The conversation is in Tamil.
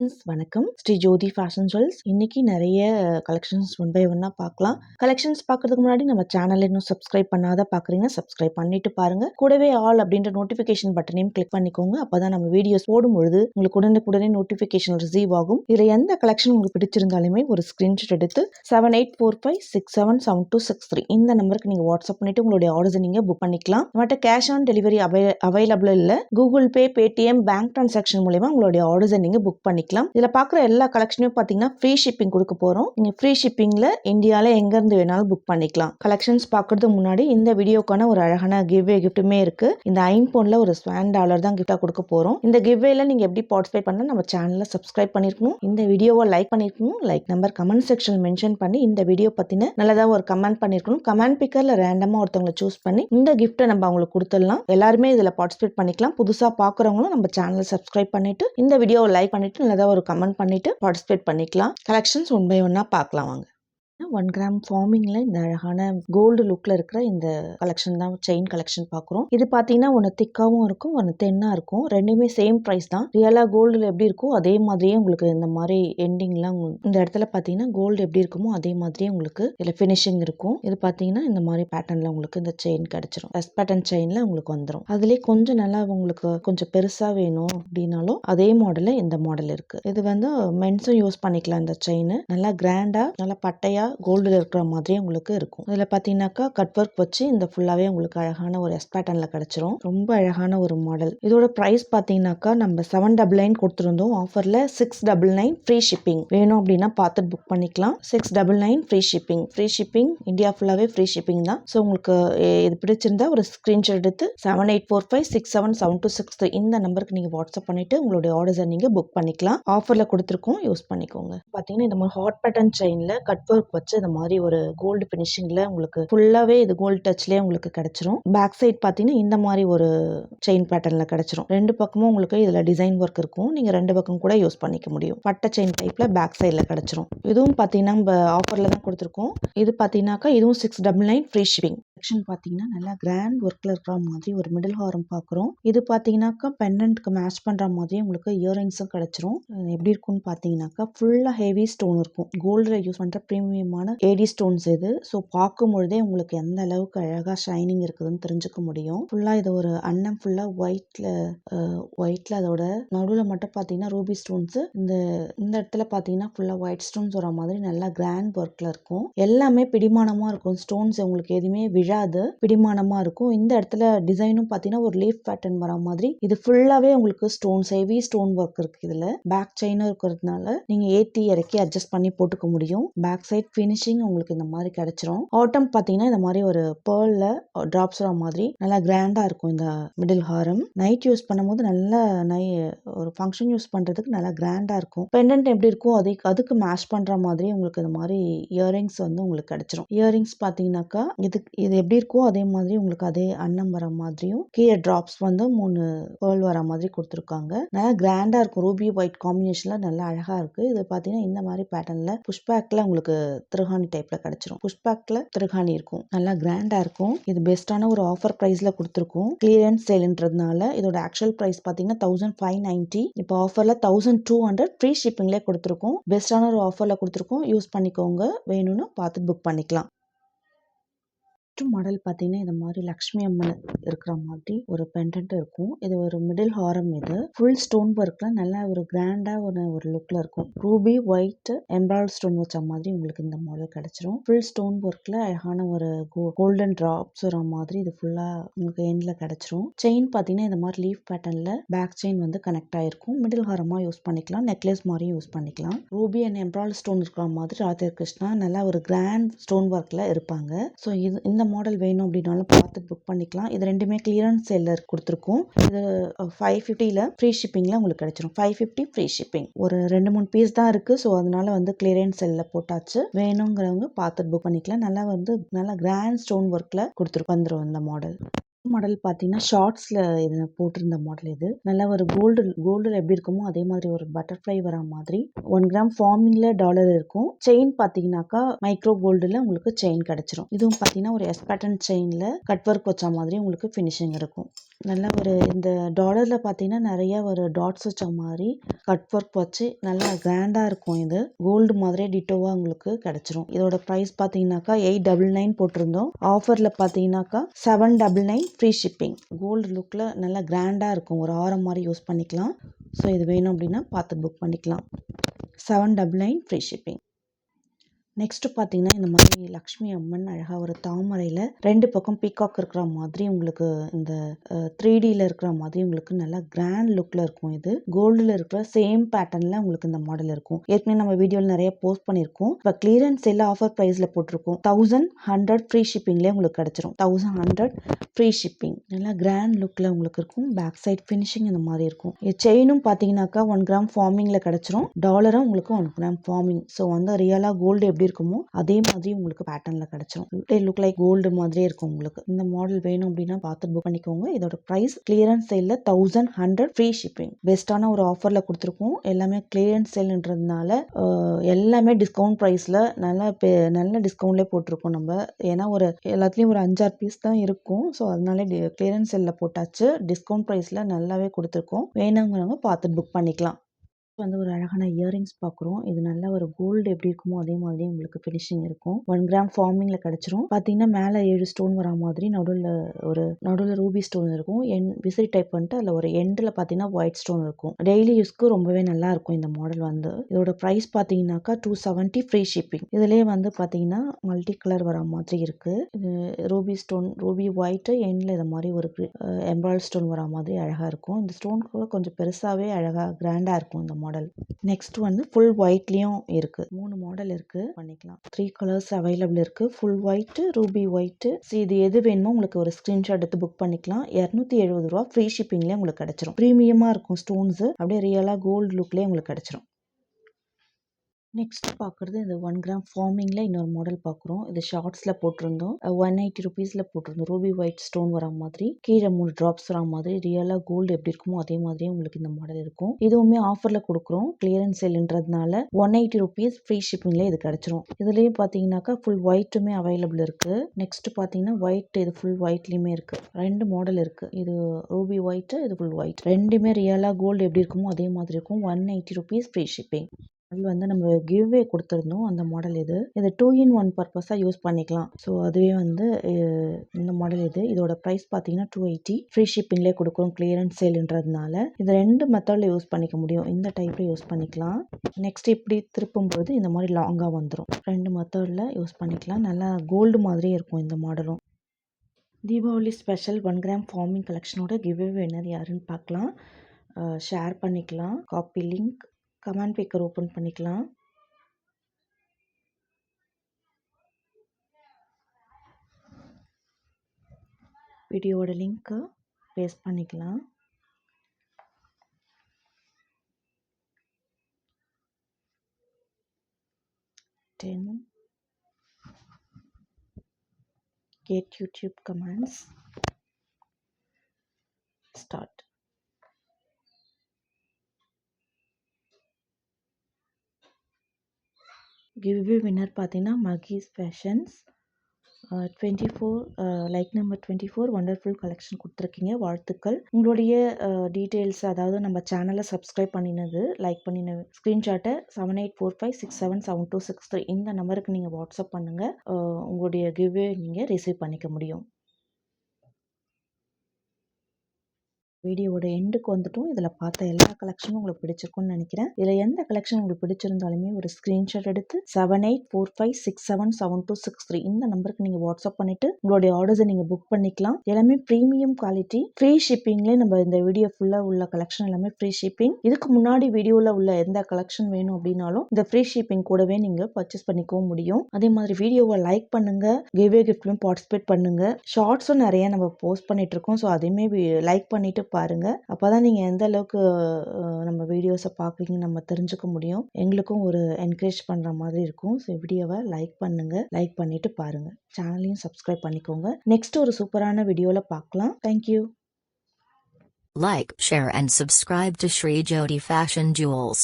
ஃப்ரெண்ட்ஸ், வணக்கம். ஸ்ரீ ஜோதி ஃபேஷன் ஜுவல்ஸ் இன்னைக்கு நிறைய கலெக்ஷன்ஸ் ஒன் பை ஒன்னாக பார்க்கலாம். கலெக்ஷன்ஸ் பார்க்கறதுக்கு முன்னாடி நம்ம சேனல் இன்னும் சப்ஸ்கிரைப் பண்ணாத பார்க்குறீங்கன்னா சப்ஸ்கிரைப் பண்ணிட்டு பாருங்க. கூடவே ஆல் அப்படின்ற நோட்டிஃபிகேஷன் பட்டனையும் கிளிக் பண்ணிக்கோங்க. அப்பதான் நம்ம வீடியோஸ் போடும் பொழுது உங்களுக்கு உடனுக்குடனே நோட்டிஃபிகேஷன் ரிசீவ் ஆகும். இதில் எந்த கலெக்ஷன் உங்களுக்கு பிடிச்சிருந்தாலுமே ஒரு ஸ்கிரீன்ஷாட் எடுத்து seven eight four five six seven seven two six three இந்த நம்பருக்கு நீங்கள் வாட்ஸ்அப் பண்ணிட்டு உங்களுடைய ஆர்டர்ஸ் நீங்கள் புக் பண்ணிக்கலாம். நம்மகிட்ட கேஷ் ஆன் டெலிவரி அவை அவைலபிள் இல்லை Google Pay Paytm bank transaction மூலயமா உங்களுடைய ஆர்டர்ஸ் நீங்கள் புக் பண்ணிக்கலாம். இதில் பார்க்குற எல்லா கலெக்ஷனையும் பார்த்தீங்கன்னா ஃப்ரீ ஷிப்பிங் கொடுக்க போகிறோம் நீங்கள் ஃப்ரீ ஷிப்பிங்கில் இந்தியாவில் எங்கேருந்து வேணாலும் புக் பண்ணிக்கலாம். கலெக்ஷன்ஸ் பார்க்கறதுக்கு முன்னாடி இந்த வீடியோக்கான ஒரு அழகான கிவ்வே கிஃப்ட்டுமே இருக்குது இந்த ஐம்போனில் ஒரு ஸ்வான் டாலர் தான் கிஃப்டாக கொடுக்க போகிறோம் இந்த கிவ்வேல நீங்கள் எப்படி பார்ட்டிசிபேட் பண்ண நம்ம சேனலில் சப்ஸ்கிரைப் பண்ணிருக்கணும். இந்த வீடியோவை லைக் பண்ணிருக்கணும். Like number comment section mention பண்ணி இந்த வீடியோ பற்றின நல்லதாக ஒரு கமெண்ட் பண்ணிருக்கணும். கமெண்ட் பிக்கரில் ரேண்டமாக ஒருத்தவங்களை சூஸ் பண்ணி இந்த கிஃப்ட்டை நம்ம அவங்களுக்கு கொடுத்துடலாம். எல்லாருமே இதில் பார்ட்டிசிபேட் பண்ணிக்கலாம். புதுசாக பார்க்குறவங்களும் நம்ம சேனலை சப்ஸ்கிரைப் பண்ணிட்டு இந்த வீடியோவை லைக் பண்ணிட்டு நல்லதாக ஒரு கமெண்ட் பண்ணிட்டு பார்ட்டிசிபேட் பண்ணிக்கலாம். கலெக்ஷன்ஸ் ஒன் பை ஒன்னாக பார்க்கலாம் வாங்க. ஒன் கிராம் ஃபார்மிங்கில் இந்த அழகான கோல்டு லுக்கில் இருக்கிற இந்த கலெக்ஷன் தான் செயின் கலெக்ஷன் பார்க்குறோம். இது பார்த்தீங்கன்னா ஒன்று திக்காகவும் இருக்கும் ஒன்று தென்னாக இருக்கும். ரெண்டுமே சேம் ப்ரைஸ் தான். ரியலாக கோல்டில் எப்படி இருக்கோ அதே மாதிரியே உங்களுக்கு இந்த மாதிரி எண்டிங்லாம் இந்த இடத்துல பார்த்தீங்கன்னா கோல்டு எப்படி இருக்குமோ அதே மாதிரியே உங்களுக்கு இதில் ஃபினிஷிங் இருக்கும். இது பார்த்தீங்கன்னா இந்த மாதிரி பேட்டர்னில் உங்களுக்கு இந்த செயின் கிடச்சிரும். எஸ் பேட்டர்ன் செயின்ல உங்களுக்கு வந்துடும் அதுலேயே கொஞ்சம் நல்லா உங்களுக்கு கொஞ்சம் பெருசாக வேணும் அப்படின்னாலும் அதே மாடலில் இந்த மாடல் இருக்குது இது வந்து மென்ஸும் யூஸ் பண்ணிக்கலாம் இந்த செயின் நல்லா கிராண்டா நல்லா பட்டையாக கோல்டில் இருக்கிற மாதிரி உங்களுக்கு இருக்கும். இதில் பார்த்தீங்கன்னாக்கா கட் ஒர்க் வச்சு இந்த ஃபுல்லாகவே உங்களுக்கு அழகான ஒரு எஸ் பேட்டர்னில் கிடச்சிரும். ரொம்ப அழகான ஒரு மாடல். இதோட ப்ரைஸ் பார்த்தீங்கன்னாக்கா நம்ம செவன் டபுள் நைன் கொடுத்துருந்தோம். ஆஃபரில் six double nine free shipping வேணும் அப்படின்னா பார்த்துட்டு புக் பண்ணிக்கலாம். Six double nine free shipping free shipping India ஃபுல்லாகவே ஃப்ரீ ஷிப்பிங் தான். ஸோ உங்களுக்கு இது பிடிச்சிருந்தா ஒரு ஸ்க்ரீன்ஷாட் எடுத்து seven eight four five six seven seven two six இந்த நம்பருக்கு நீங்கள் வாட்ஸ்அப் பண்ணிவிட்டு உங்களுடைய ஆர்டர்ஸை நீங்கள் புக் பண்ணிக்கலாம். ஆஃபரில் கொடுத்துருக்கோம். யூஸ் பண்ணிக்கோங்க. பார்த்தீங்கன்னா இந்த மாதிரி ஹாட் பேட்டர்ன் செயினில் கட் ஒர்க் வச்சு இந்த மாதிரி ஒரு கோல்டு ஃபினிஷிங்கில் உங்களுக்கு ஃபுல்லாகவே இது கோல்டு டச்லேயே உங்களுக்கு கிடச்சிரும். பேக் சைட் பார்த்தீங்கன்னா இந்த மாதிரி ஒரு செயின் பேட்டர்னில் கிடச்சிரும். ரெண்டு பக்கமும் உங்களுக்கு இதில் டிசைன் ஒர்க் இருக்கும். நீங்கள் ரெண்டு பக்கம் கூட யூஸ் பண்ணிக்க முடியும். பட்டை செயின் டைப்பில் பேக் சைடில் கிடச்சிரும். இதுவும் பார்த்தீங்கன்னா நம்ம ஆஃபரில் தான் கொடுத்துருக்கோம். இது பார்த்தீங்கன்னாக்கா இதுவும் six double nine free shipping section பார்த்தீங்கன்னா நல்லா கிராண்ட் ஒர்க்கில் இருக்கிற மாதிரி ஒரு மிடில் ஹாரம் பார்க்குறோம் இது பார்த்தீங்கன்னாக்கா பெண்டன்ட்க்கு மேட்ச் பண்ணுற மாதிரி உங்களுக்கு இயரிங்ஸும் கிடச்சிரும். எப்படி இருக்கும்னு பார்த்தீங்கன்னாக்கா ஃபுல்லாக ஹெவி ஸ்டோன் இருக்கும். கோல்டில் யூஸ் பண்ணுற ப்ரீமியமான ஏடி ஸ்டோன்ஸ் இது. ஸோ பார்க்கும் பொழுதே உங்களுக்கு எந்த அளவுக்கு அழகாக ஷைனிங் இருக்குதுன்னு தெரிஞ்சுக்க முடியும். ஃபுல்லாக இது ஒரு அன்னம் ஃபுல்லாக ஒயிட்டில் ஒயிட்டில் அதோட நடுவில் மட்டும் பார்த்தீங்கன்னா ரூபி ஸ்டோன்ஸு இந்த இந்த இடத்துல பார்த்தீங்கன்னா ஃபுல்லாக ஒயிட் ஸ்டோன்ஸ் வர மாதிரி நல்லா கிராண்ட் ஒர்க்கில் இருக்கும். எல்லாமே பிடிமானமாக இருக்கும். ஸ்டோன்ஸ் உங்களுக்கு எதுவுமே விழாது. பிடிமானமாக இருக்கும். இந்த இடத்துல டிசைனும் பார்த்தீங்கன்னா ஒரு லீஃப் பேட்டர்ன் வர மாதிரி. இது ஃபுல்லாகவே உங்களுக்கு ஸ்டோன்ஸ் ஹெவி ஸ்டோன் ஒர்க் இருக்குது இதில். பேக் செயினும் இருக்கிறதுனால நீங்கள் ஏற்றி இறக்கி அட்ஜஸ்ட் பண்ணி போட்டுக்க முடியும். பேக் சைட் ஃபினிஷிங் உங்களுக்கு இந்த மாதிரி கிடைச்சிரும். ஆட்டம் பார்த்தீங்கன்னா இந்த மாதிரி ஒரு பேர்ல ட்ராப்ஸ் வர மாதிரி நல்லா கிராண்டா இருக்கும் இந்த மிடில் ஹாரம் நைட் யூஸ் பண்ணும்போது நல்லா நை ஒரு ஃபங்க்ஷன் யூஸ் பண்ணுறதுக்கு நல்லா கிராண்டா இருக்கும். பெண்டன்ட் எப்படி இருக்கோ அதை அதுக்கு மேட்ச் பண்ணுற மாதிரி உங்களுக்கு இந்த மாதிரி இயரிங்ஸ் வந்து உங்களுக்கு கிடைச்சிரும். இயரிங்ஸ் பார்த்தீங்கன்னாக்கா இது இது எப்படி இருக்கோ அதே மாதிரி உங்களுக்கு அதே அன்னம் வர மாதிரியும் கீழே ட்ராப்ஸ் வந்து மூணு பேர்ல் வர மாதிரி கொடுத்துருக்காங்க. நல்லா கிராண்டா இருக்கும். ரூபி ஒயிட் காம்பினேஷன்ல நல்லா அழகாக இருக்குது இது பார்த்தீங்கன்னா இந்த மாதிரி பேட்டர்னில் புஷ்பேக்ல உங்களுக்கு திருஹானி டைப்பில் கிடச்சிரும். புஷ்பேக்கில் திருகாணி இருக்கும். நல்லா கிராண்டாக இருக்கும். இது பெஸ்ட்டான ஒரு ஆஃபர் ப்ரைஸில் கொடுத்துருக்கோம். கிளியரன்ஸ் சேல்ன்றதுனால இதோட ஆக்சுவல் ப்ரைஸ் பார்த்தீங்கன்னா தௌசண்ட் ஃபைவ் நைன்ட்டி இப்போ ஆஃபரில் தௌசண்ட் டூ ஹண்ட்ரட் ஃப்ரீ ஷிப்பிங்லேயே கொடுத்துருக்கோம். பெஸ்ட்டான ஒரு ஆஃபரில் கொடுத்துருக்கோம். யூஸ் பண்ணிக்கோங்க. வேணும்னு பார்த்து புக் பண்ணிக்கலாம். ஃபஸ்ட்டு மாடல் பார்த்தீங்கன்னா இந்த மாதிரி லக்ஷ்மி அம்மன் இருக்கிற மாதிரி ஒரு பெண்டன்ட் இருக்கும். இது ஒரு மிடில் ஹாரம் இது. ஃபுல் ஸ்டோன் ஒர்க்ல நல்லா ஒரு கிராண்டாக ஒரு ஒரு லுக்கில் இருக்கும். ரூபி ஒயிட் எம்ப்ராய்டர் ஸ்டோன் வச்ச மாதிரி உங்களுக்கு இந்த மாடல் கிடைச்சிரும். ஃபுல் ஸ்டோன் ஒர்க்கில் அழகான ஒரு கோல்டன் ட்ராப்ஸ் வர மாதிரி இது ஃபுல்லாக உங்களுக்கு எண்டில் கிடைச்சிரும். செயின் பார்த்தீங்கன்னா இந்த மாதிரி லீஃப் பேட்டர்னில் பேக் செயின் வந்து கனெக்ட் ஆயிருக்கும். மிடில் ஹாரமாக யூஸ் பண்ணிக்கலாம். நெக்லஸ் மாதிரியும் யூஸ் பண்ணிக்கலாம். ரூபி அண்ட் எம்ப்ராய்டர் ஸ்டோன் இருக்கிற மாதிரி ராதே கிருஷ்ணா நல்லா ஒரு கிராண்ட் ஸ்டோன் ஒர்க்கில் இருப்பாங்க. ஸோ இது இந்த எந்த மாடல் வேணும் அப்படின்னாலும் பார்த்து புக் பண்ணிக்கலாம். இது ரெண்டுமே கிளியரன்ஸ் செல்லர் கொடுத்துருக்கோம். இது ஃபைவ் ஃபிஃப்டியில் ஃப்ரீ ஷிப்பிங்கில் உங்களுக்கு கிடைச்சிரும். ஃபைவ் ஃபிஃப்டி ஃப்ரீ ஷிப்பிங் ஒரு ரெண்டு மூணு பீஸ் தான் இருக்குது ஸோ அதனால வந்து கிளியரன்ஸ் செல்லில் போட்டாச்சு. வேணுங்கிறவங்க பார்த்துட்டு புக் பண்ணிக்கலாம். நல்லா வந்து நல்லா கிராண்ட் ஸ்டோன் ஒர்க்கில் கொடுத்துரு வந்துடும் இந்த மாடல் மாடல் பார்த்தீங்கன்னா ஷார்ட்ஸில் இது போட்டிருந்த மாடல் இது. நல்லா ஒரு கோல்டு கோல்டில் எப்படி இருக்குமோ அதே மாதிரி ஒரு பட்டர்ஃப்ளை வர மாதிரி. ஒன் கிராம் ஃபார்மிங்கில் டாலர் இருக்கும். செயின் பார்த்தீங்கன்னாக்கா மைக்ரோ கோல்டில் உங்களுக்கு செயின் கிடச்சிரும். இதுவும் பார்த்தீங்கன்னா ஒரு எஸ் பேட்டன் செயினில் கட் ஒர்க் வச்ச மாதிரி உங்களுக்கு ஃபினிஷிங் இருக்கும். நல்லா ஒரு இந்த டாலரில் பார்த்தீங்கன்னா நிறைய ஒரு டாட்ஸ் வச்ச மாதிரி கட் ஒர்க் வச்சு நல்லா கிராண்டாக இருக்கும் இது. கோல்டு மாதிரியே டிட்டோவாக உங்களுக்கு கிடச்சிரும். இதோட ப்ரைஸ் பார்த்தீங்கன்னாக்கா எயிட் டபுள் நைன் போட்டிருந்தோம். ஆஃபரில் பார்த்தீங்கன்னாக்கா seven double nine free shipping gold லுக்கில் நல்லா கிராண்டாக இருக்கும். ஒரு ஆரம் மாதிரி யூஸ் பண்ணிக்கலாம். ஸோ இது வேணும் அப்படின்னா பார்த்து புக் பண்ணிக்கலாம். Seven double nine free shipping next பார்த்தீங்கன்னா இந்த மாதிரி லக்ஷ்மி அம்மன் அழகாக ஒரு தாமரையில் ரெண்டு பக்கம் பீகாக் இருக்கிற மாதிரி உங்களுக்கு இந்த த்ரீ டியில் இருக்கிற மாதிரி உங்களுக்கு நல்லா கிராண்ட் லுக்கில் இருக்கும் இது. கோல்டில் இருக்கிற சேம் பேட்டர்னில் உங்களுக்கு இந்த மாடல் இருக்கும். ஏற்கனவே நம்ம வீடியோவில் நிறைய போஸ்ட் பண்ணியிருக்கோம். இப்போ கிளியரன்ஸ் எல்லாம் ஆஃபர் ப்ரைஸில் போட்டிருக்கோம். தௌசண்ட் ஹண்ட்ரட் ஃப்ரீ ஷிப்பிங்லேயே உங்களுக்கு கிடச்சிரும். தௌசண்ட் ஹண்ட்ரட் ஃப்ரீ ஷிப்பிங் நல்லா கிராண்ட் லுக்கில் உங்களுக்கு இருக்கும். பேக் சைட் ஃபினிஷிங் இந்த மாதிரி இருக்கும். செயினும் பார்த்தீங்கன்னாக்கா ஒன் கிராம் ஃபார்மிங்கில் கிடச்சிரும். டாலரும் உங்களுக்கு ஒன் கிராம் ஃபார்மிங் ஸோ வந்து ரியலாக கோல்டு எப்படி எப்படி இருக்குமோ அதே மாதிரி உங்களுக்கு பேட்டர்னில் கிடச்சிரும். லுக் லைக் கோல்டு மாதிரியே இருக்கும் உங்களுக்கு. இந்த மாடல் வேணும் அப்படின்னா பார்த்து புக் பண்ணிக்கோங்க. இதோட ப்ரைஸ் கிளியரன்ஸ் சேலில் தௌசண்ட் ஹண்ட்ரட் ஃப்ரீ ஷிப்பிங் பெஸ்ட்டான ஒரு ஆஃபரில் கொடுத்துருக்கோம். எல்லாமே கிளியரன்ஸ் சேல்ன்றதுனால எல்லாமே டிஸ்கவுண்ட் ப்ரைஸில் நல்ல நல்ல டிஸ்கவுண்ட்லேயே போட்டிருக்கோம் நம்ம. ஏன்னா ஒரு எல்லாத்துலேயும் ஒரு அஞ்சாறு பீஸ் தான் இருக்கும். ஸோ அதனாலே கிளியரன்ஸ் செல்லில் போட்டாச்சு. டிஸ்கவுண்ட் ப்ரைஸில் நல்லாவே கொடுத்துருக்கோம். வேணுங்கிறவங்க பார்த்து புக் பண்ணிக்கலாம். வந்து ஒரு அழகான இயரிங்ஸ் பார்க்குறோம் இது நல்ல ஒரு கோல்டு எப்படி இருக்குமோ அதே மாதிரி உங்களுக்கு ஃபினிஷிங் இருக்கும். ஒன் கிராம் ஃபார்மிங்கில் கிடச்சிரும். பார்த்தீங்கன்னா மேலே ஏழு ஸ்டோன் வரா மாதிரி நடுவில் ஒரு நடுவில் ரூபி ஸ்டோன் இருக்கும். என் விசிறி டைப் பண்ணிட்டு அதில் ஒரு எண்டில் பார்த்தீங்கன்னா ஒயிட் ஸ்டோன் இருக்கும். டெய்லி யூஸ்க்கு ரொம்பவே நல்லா இருக்கும் இந்த மாடல் வந்து. இதோட ப்ரைஸ் பார்த்தீங்கன்னாக்கா டூ செவன்ட்டி ஃப்ரீ ஷிப்பிங் இதுலேயே வந்து பார்த்தீங்கன்னா மல்டி கலர் வரா மாதிரி இருக்குது ரூபி ஸ்டோன் ரூபி ஒயிட்டு எண்டில் இது மாதிரி ஒரு எம்ப்ராய்ட் ஸ்டோன் வரா மாதிரி அழகாக இருக்கும். இந்த ஸ்டோன் கூட கொஞ்சம் பெருசாகவே அழகாக கிராண்டாக இருக்கும் இந்த மாடல் மாடல் நெக்ஸ்ட் வந்து ஃபுல் ஒயிட்லேயும் இருக்குது மூணு மாடல் இருக்குது பண்ணிக்கலாம். த்ரீ கலர்ஸ் அவைலபிள் இருக்குது full white ruby white so இது எது வேணுமோ உங்களுக்கு ஒரு ஸ்க்ரீன்ஷாட் எடுத்து புக் பண்ணிக்கலாம். இரநூத்தி எழுபது ரூபா ஃப்ரீ ஷிப்பிங்லேயே உங்களுக்கு கிடச்சிரும். ப்ரீமியமாக இருக்கும் ஸ்டோன்ஸு அப்படியே ரியலாக கோல்டு லுக்லேயே உங்களுக்கு கிடச்சிரும். நெக்ஸ்ட் பார்க்குறது இந்த ஒன் கிராம் ஃபார்மிங்கில் இன்னொரு மாடல் பார்க்குறோம் இது ஷார்ட்ஸில் போட்டிருந்தோம். ஒன் எயிட்டி ருபீஸில் போட்டிருந்தோம். ரூபி ஒயிட் ஸ்டோன் வரா மாதிரி. கீழே மூணு ட்ராப்ஸ் வரா மாதிரி. ரியலாக கோல்டு எப்படி இருக்குமோ அதே மாதிரியே உங்களுக்கு இந்த மாடல் இருக்கும். இதுவுமே ஆஃபரில் கொடுக்குறோம். கிளியரன்ஸ் சேல்ன்றதுனால ஒன் எயிட்டி ருபீஸ் ஃப்ரீ ஷிப்பிங்லேயே இது கிடச்சிரும். இதுலேயும் பார்த்தீங்கன்னாக்கா ஃபுல் ஒயிட்டுமே அவைலபிள் இருக்குது நெக்ஸ்ட் பார்த்தீங்கன்னா ஒயிட் இது ஃபுல் ஒயிட்லேயுமே இருக்குது ரெண்டு மாடல் இருக்குது இது ரூபி ஒயிட்டு இது ஃபுல் ஒயிட் ரெண்டுமே ரியலாக கோல்டு எப்படி இருக்குமோ அதே மாதிரி இருக்கும். One eighty rupees free shipping அது வந்து நம்ம கிவ்வே கொடுத்துருந்தோம் அந்த மாடல் இது. இது டூ இன் ஒன் பர்பஸாக யூஸ் பண்ணிக்கலாம். ஸோ அதுவே வந்து இந்த மாடல் இது. இதோட ப்ரைஸ் பார்த்தீங்கன்னா டூ எயிட்டி ஃப்ரீ ஷிப்பிங்லேயே கொடுக்குறோம் கிளியரன்ஸ் சேல்ன்றதுனால இது ரெண்டு மெத்தடில் யூஸ் பண்ணிக்க முடியும். இந்த டைப்பில் யூஸ் பண்ணிக்கலாம். நெக்ஸ்ட் இப்படி திருப்பும்போது இந்த மாதிரி லாங்காக வந்துடும் ரெண்டு மெத்தடில் யூஸ் பண்ணிக்கலாம். நல்லா கோல்டு மாதிரியே இருக்கும் இந்த மாடலும் Deepavali special one gram forming கலெக்ஷனோட giveaway winner யாருன்னு பார்க்கலாம். ஷேர் பண்ணிக்கலாம். காப்பி லிங்க் கமெண்ட் பேக்கர் ஓப்பன் பண்ணிக்கலாம் வீடியோவோட லிங்க்கு பேஸ்ட் பண்ணிக்கலாம் ten get YouTube commands. Start. Giveaway winner பார்த்தீங்கன்னா Mahees fashions twenty four like number twenty four wonderful collection கொடுத்துருக்கீங்க. வாழ்த்துக்கள். உங்களுடைய டீட்டெயில்ஸ் அதாவது நம்ம சேனலை சப்ஸ்கிரைப் பண்ணினது லைக் பண்ணின ஸ்க்ரீன்ஷாட்டை seven eight four five six seven seven two six three இந்த நம்பருக்கு நீங்கள் வாட்ஸ்அப் பண்ணுங்கள் உங்களுடைய கிவ்வே நீங்கள் ரிசீவ் பண்ணிக்க முடியும். வீடியோவோட எண்டுக்கு வந்துட்டும். இதில் பார்த்த எல்லா கலெக்ஷனும் உங்களுக்கு பிடிச்சிருக்கும்னு நினைக்கிறேன். இதில் எந்த கலெக்ஷன் உங்களுக்கு பிடிச்சிருந்தாலுமே ஒரு ஸ்க்ரீன்ஷாட் எடுத்து seven eight four five six seven seven two six three இந்த நம்பருக்கு நீங்கள் வாட்ஸ்அப் பண்ணிவிட்டு உங்களுடைய ஆர்டர்ஸை நீங்கள் புக் பண்ணிக்கலாம். எல்லாமே ப்ரீமியம் குவாலிட்டி ஃப்ரீ ஷிப்பிங்லேயே நம்ம இந்த வீடியோ ஃபுல்லாக உள்ள கலெக்ஷன் எல்லாமே ஃப்ரீ ஷிப்பிங் இதுக்கு முன்னாடி வீடியோவில் உள்ள எந்த கலெக்ஷன் வேணும் அப்படின்னாலும் இந்த ஃப்ரீ ஷிப்பிங் கூடவே நீங்கள் பர்ச்சேஸ் பண்ணிக்கவும் முடியும். அதே மாதிரி வீடியோவை லைக் பண்ணுங்கள் கிவ்வே கிஃப்ட்லையும் பார்ட்டிசிபேட் பண்ணுங்கள் ஷார்ட்ஸும் நிறைய நம்ம போஸ்ட் பண்ணிட்டு இருக்கோம். ஸோ அதையுமே லைக் பண்ணிட்டு பாருங்கள் அப்போ தான் நீங்கள் எந்த அளவுக்கு நம்ம வீடியோஸை பார்க்குறீங்கன்னு நம்ம தெரிஞ்சுக்க முடியும். எங்களுக்கும் ஒரு என்கரேஜ் பண்ணுற மாதிரி இருக்கும். ஸோ வீடியோவை லைக் பண்ணுங்கள் லைக் பண்ணிவிட்டு பாருங்கள் சேனலையும் சப்ஸ்கிரைப் பண்ணிக்கோங்க. நெக்ஸ்ட் ஒரு சூப்பரான வீடியோவில் பார்க்கலாம் thank you Like, share and subscribe to Shri Jyoti Fashion Jewels.